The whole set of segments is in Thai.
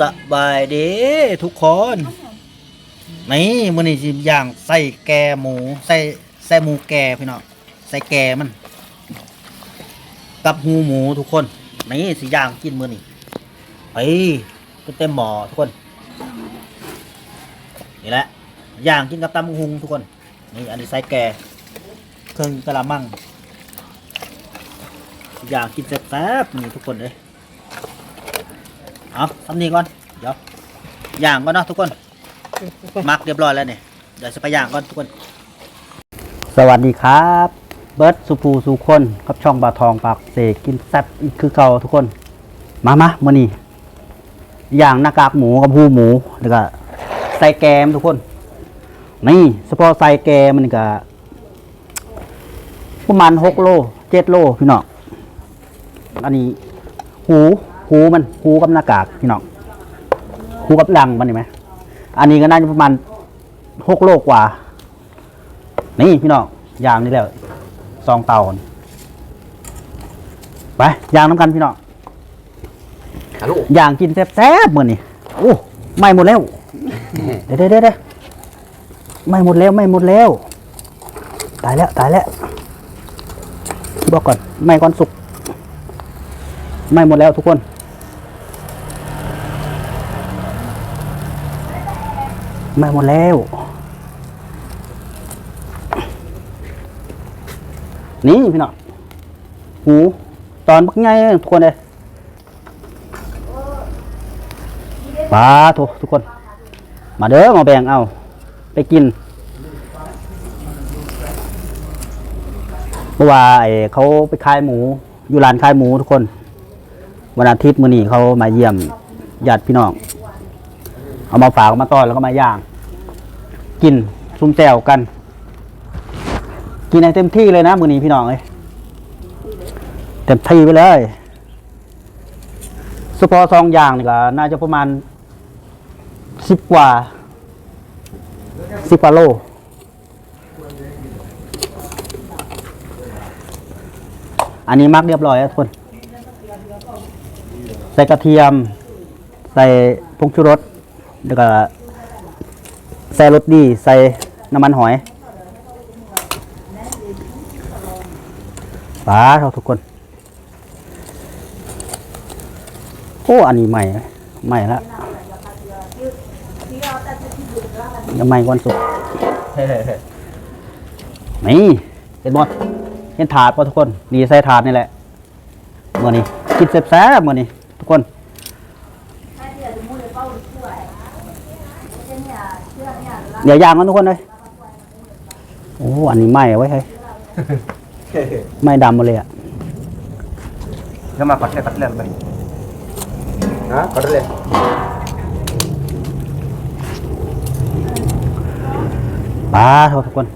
สบายดีทุกคนนี่มื้อนี้สิย่างใส่แกหมูใส่ใส่หมูแกพี่น้องใส่แกมัน กับหูหมูทุกคนนี่สิย่างกินมื้อนี้ไปเต็มหม้อทุกคนนี่แหละย่างกินกับตำหุงทุกคนนี่อันนี้ใส่แกเครื่องกะละมังย่างกินแซ่บๆนี่ทุกคนเลย เอาทำนี้ก่อน เดี๋ยวย่างก่อนเนาะทุกคน มักเรียบร้อยแล้วเนี่ยเดี๋ยวจะไปย่างก่อนทุกคน สวัสดีครับ เบิร์ดสุภูสุคนครับช่องบาทองปากเสกกินแซ่บอีกคือเก่าทุกคน มามามื่อนี้ย่างหน้ากากหมูกับหูหมูแล้วก็ใส่แกมทุกคน นี่เฉพาะใส่แกมมันก็ประมาณหกโลเจ็ดโลพี่น้องอันนี้หู หูมันหูกับหน้ากากพี่น้องหูกับดังมันเห็นไหมอันนี้ก็น่าจะประมาณหกโลกว่า นี่พี่น้องยางนี่แล้วซองเตาก่อนไปยางน้ำกันพี่น้องฮัลโหลยางกินแซ่บๆเหมือนนี่โอ้ไม่หมดแล้วเดี๋ยวเดี๋ยวเดี๋ยวไม่หมดแล้วไม่หมดแล้วตายแล้วตายแล้วบอกก่อนไม่ก่อนสุก ไม่หมดแล้วทุกคน ม่หมดแล้ว นี่พี่น้องหูตอนบักไงทุกคนเลยปลาทุกทุกคน มาเด้อมาแบ่งเอา ไปกินเพราะว่าไอ้เขาไปขายหมู อยู่ร้านขายหมูทุกคน วันอาทิตย์มื้อนี้เขามาเยี่ยมญาติพี่น้อง เอามาฝากมาต้อนแล้วก็มาย่าง กินซุ่มแซวกัน กินให้เต็มที่เลยนะมือนี้พี่น้องเอ้ยเต็มที่ไปเลยสปอซองอย่างนี่ก็น่าจะประมาณสิบกว่าสิบกว่าโลอันนี้มักเรียบร้อยแล้วทุกคน ใส่กระเทียม ใส่ผงชูรส แล้วก็ใส่รสดี ใส่น้ำมันหอยปลาเราทุกคน โอ้ อันนี้ใหม่ ใหม่ละยังใหม่วันสุกร์นี่เห็นหมดเห็นถาดป่ะทุกคน นี่ใส่ถาดนี่แหละเมื่อนี้กินแซ่บๆเมื่อนี้ทุกคน เดี๋ยวย่างกันทุกคนเลยโอ้อันนี้ไหม้ไว้ให้ไหม้ดำหมาเลยอะ Nama pakai pakai apa? Hah? Pakai le. ปลาเท่าทุกคน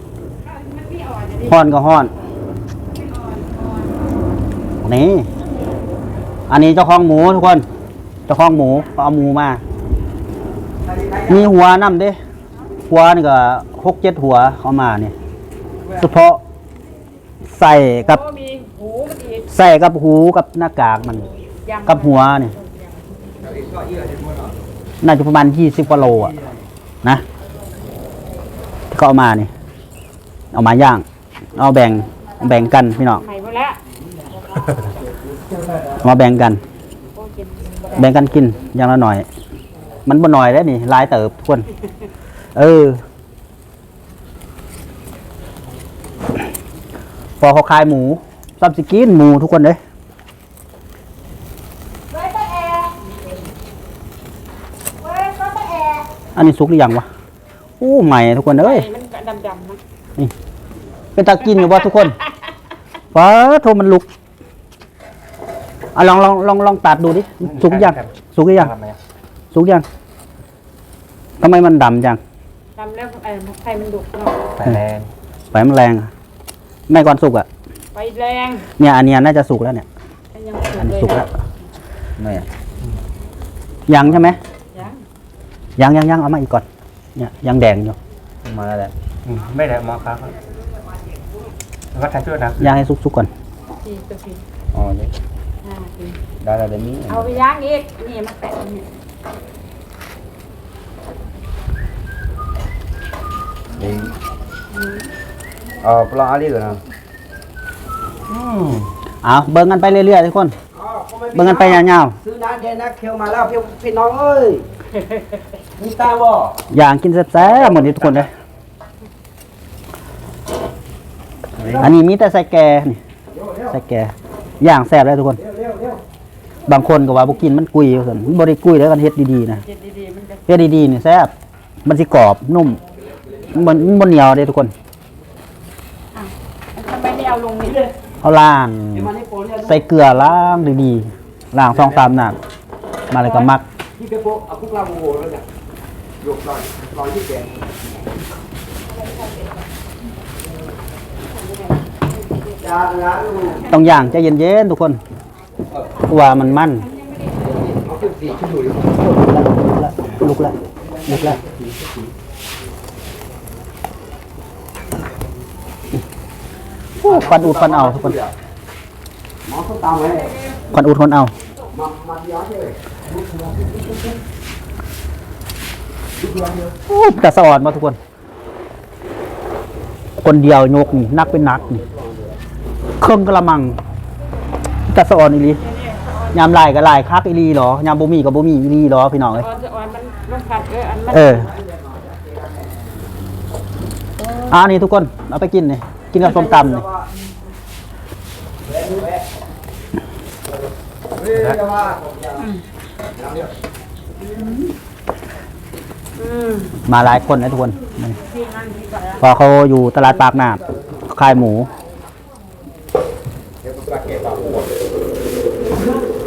ห้อนก็ห้อน นี่ อันนี้เจ้าของหมูทุกคน เจ้าของหมูเขาเอาหมูมา มีหัวน้ำเด้ หัวนี่ก็หกเจ็ดหัวเขามาเนี่ยเฉพาะใส่กับ มีหูมันอีกใส่กับหูกับหน้ากากมัน ยังกับหัวเนี่ยน่าจะประมาณยี่สิบกว่าโลอะนะที่เขาเอามานี่เอามาย่าง เอาแบ่งแบ่งกันพี่น้องไข่หมดแล้วเอามาแบ่งกัน โอ้กินแบ่งกันกินอย่างละหน่อย มันบ่หน่อยแล้วนี่หลายเติบทุกคน เออ พอเขาขายหมูซับสกินหมูทุกคนเลยไว้ตะแอร์ไว้ก็ตะแอร์อันนี้สุกหรือยังวะอู้ใหม่ทุกคนเอ้ยไข่มันดำๆนะเป็นตากินอยู่บ่ทุกคนฟ้าโทมันลุกอะลองลองลองลองตัดดูดิสุกยังสุกยัง Apa ya? สุกยังทำไมมันดำจัง ดำแล้วไอ้ไข่มันดุเนาะ Pelen. ไฟมันแรงอะไม่ก่อนสุกอะ ไฟแรงเนี่ยอันเนี้ยน่าจะสุกแล้วเนี่ยยังอันนี้เลยสุกแล้ว Nah ya. ยังใช่ไหม ยังยังยังยังเอามาอีกก่อน เนี่ยยังแดงอยู่ Mana ada? Hmm, ไม่ได้มาครับแล้วก็ทายช่วยนะย่างให้สุกๆก่อน สี่ตัวสี่อ๋อนี่ห้าสี่ได้แล้วเดี๋ยวนี้เอาไปย่างอีกนี่มาแปะนี่ เอาปลาอะไรกันนะอืมเอาเบิ่งกันไปเรื่อยๆทุกคน เบิ่งกันไปยาวซื้อน้ำแดงนักเคียวมาแล้วพี่พี่น้องเอ้ยมีตาบ่ๆอย่างกินแซ่บๆหมดนี้ทุกคนเลยอันนี้มีแต่ใส่แกนี่ใส่แกอย่างแซ่บเลยทุกคนเร็วเร็วเร็วบางคนก็ว่าบ่กินมันกุยว่าซั่นมันบ่ได้กุยแล้วกันเฮ็ดดีๆนะเจ็ดดีๆมันจะเฮ็ดดีๆนี่แซ่บมันสิกรอบนุ่ม มันมันบ่เหนียวเด้ทุกคน ทำไมไม่เอาลงนี่เอาล้างเดี๋ยวมาให้โปรเนี่ยใส่เกลือล้างดีๆล้าง2 3น้ำมาแล้วก็มักพี่ไปโปรเอาคุกลาโมโหแล้วเนี่ยยกลอยลอยที่แกงจานละลูกต้องย่างใจเย็นๆทุกคนเพราะว่ามันมัน เอาขึ้นสี่ขึ้นอยู่ลุกแล้วลุกแล้ว โอ้ควันอุดควันเอาทุกคนควันอุดควันเอาโอ้แต่สะอ่อนมาทุกคน คนเดียวยกนี่นักเป็นนักนี่เครื่องกระมังแต่สะอ่อนอีลียามลายก็ลายคักอีลีเหรอยามบ่มีก็บ่มีอีลีเหรอพี่น้องเอ้ยอันนผัดเอออันมันเอออ่านี่ทุกคนเอาไปกินนี่ กินกับส้มตำนี่เฮ้ยจะว่าอืมมาหลายคนนะทุกคนนี่ที่นั่นที่ก่อนพอเขาอยู่ตลาดปากน้ำขายหมู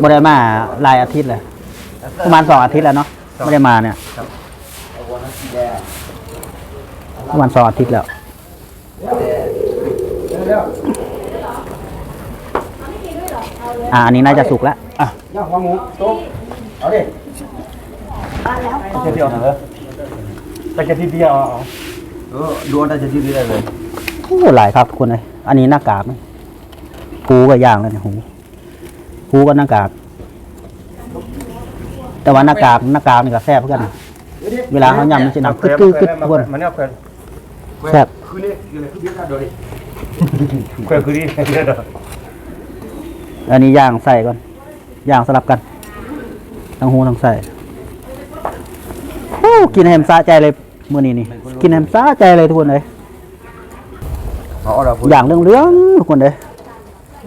บ่ได้มาหลายอาทิตย์เลยประมาณสองอาทิตย์แล้วเนาะไม่ได้มาเนี่ยประมาณสองอาทิตย์แล้ว เร็วอ่าอันนี้น่าจะสุกแล้วอะย่าหัวหมูโต๊ะเอาดิเดียวเหรอแต่แค่ทีเดียวเอาเออดูอันแต่ทีเดียวเลยโอ้หลายครับทุกคนเลยอันนี้หน้ากากนี่หูก็ย่างแล้วเนี่ยหูหูก็หน้ากาก แต่ว่าหน้ากากหน้ากากนี่ก็แซ่บเหมือนกันเวลาเขายำมันจะหนักกึดกึดกึดทุกคนมันเนี่ยเพื่อนแซ่บคือนี่คืออะไรคือพี่กันโดดิ เพื่อนคือนี่เด้ออันนี้ย่างใส่ก่อนย่างสลับกัน ทั้งหูทั้งใส่โอ้กินแฮมซาใจเลยมื้อนี้นี่ กินแฮมซาใจเลยทุกคนเลยเอาเราพูดอย่างเรื่องเรื่องๆทุกคนเลย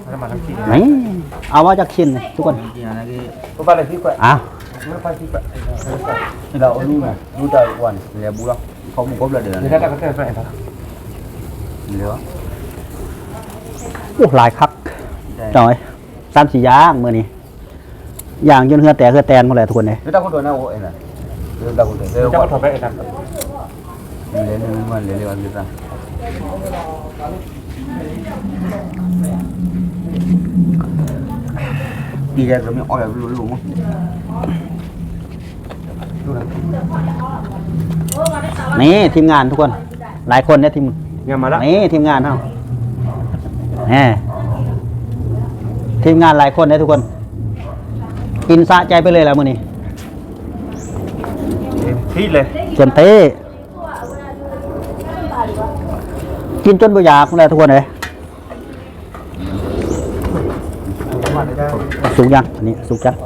แล้วมาทั้งทีนี่เอามาจากชิ้นเลยทุกคนก็ไปเลยพี่ก่อนอะไม่ไปพี่ก่อนเราเอาลูกนะลูกตาวันเรียบุระเขามุกบเลยเดี๋ยวนี้ถ้าก็แค่ไปเองครับเหลือ โอ้หลายคักจอยสามสี่อย่างมื้อนี้ย่างจนเหือแตกเหือแตนหมดเลยทุกคนเลย Kita aku dona oh enak. Kita aku dona. Kita aku sampai enak. Lele memang lele kan kita. Iya, kami oh ya dulu dulu. นี่ทีมงานทุกคน หลายคนเนี่ยทีม Yang mana? นี่ทีมงานเฮา แหมทีมงานหลายคนเนี่ยทุกคน กินสะใจไปเลยแหล้วมื้อนี้ Thì lệ. เต็มเต้กินจนบ่อยากแล้วทุกคนเลยสุกยังอันนี้สุกยัง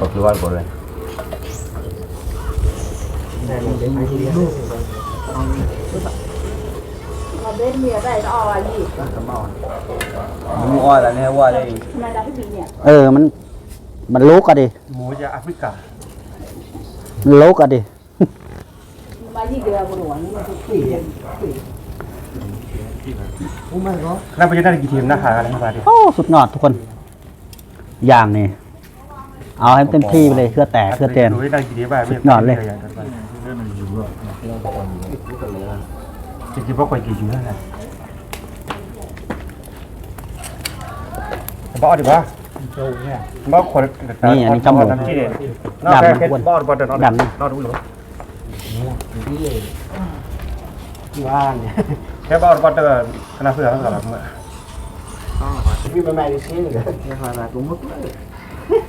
Oh, keluar boleh. มาเบนเมียได้ก็เอาอะไรอีก Mu oh lah ni wa ni. ทำไมได้พี่บีเนี่ยเออมัน มันลุกอะดิ Mu je Afrika. มันลุกอะดิมาที่เดือบนหัวนี่มันทุกปี Kenapa jadi lagi tim nak hal ni pada? โอ้สุดยอดทุกคน อย่างนี่เอาให้เต็มที่ไปเลยเครือแตกเครือแตน Peki bak bak geliyor ha. Bak hadi bak. บอขวดนี่อันนี้จำบุญนอกแค่เฮ็ดบอดบอดเดี๋ยวนอนนอนดูหรอว่างแค่บอดบอดเดี๋ยวคณะเพื่อนสำหรับเมื่อพี่แม่แม่ดิซินกันนะฮะนะกูมุด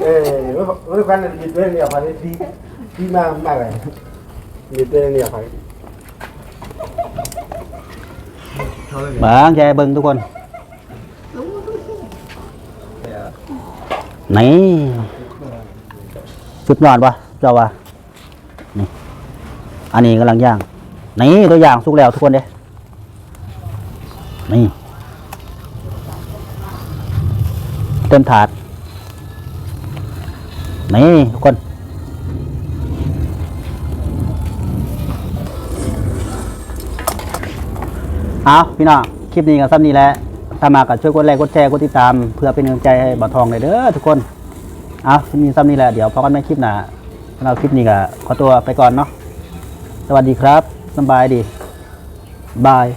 เออรู้รู้กันดิเดนเนี่ยพอดีที่ที่มาม่เลยดิเดนเนี่ยพอดี บางใจเบิ่งทุกคน นี่สุดยอดวะเจ้าวะนี่อันนี้กำลังย่าง นี่ตัวอย่างสุกแล้วทุกคนเด้นี่ เต็มถาด นี่ทุกคน เอาพี่น้องคลิปนี้กับซ้ำนี้แหละถ้ามาก็ช่วยกดไลค์กดแชร์กดติดตาม เพื่อเป็นกำลังใจให้บ่าวทองเลยเด้อทุกคนเอาคลิปนี้ซ้ำนี้แหละเดี๋ยวพอกันใหมคลิปหน้าเราคลิปนี้ก็ขอตัวไปก่อนเนาะสวัสดีครับสบายดีบาย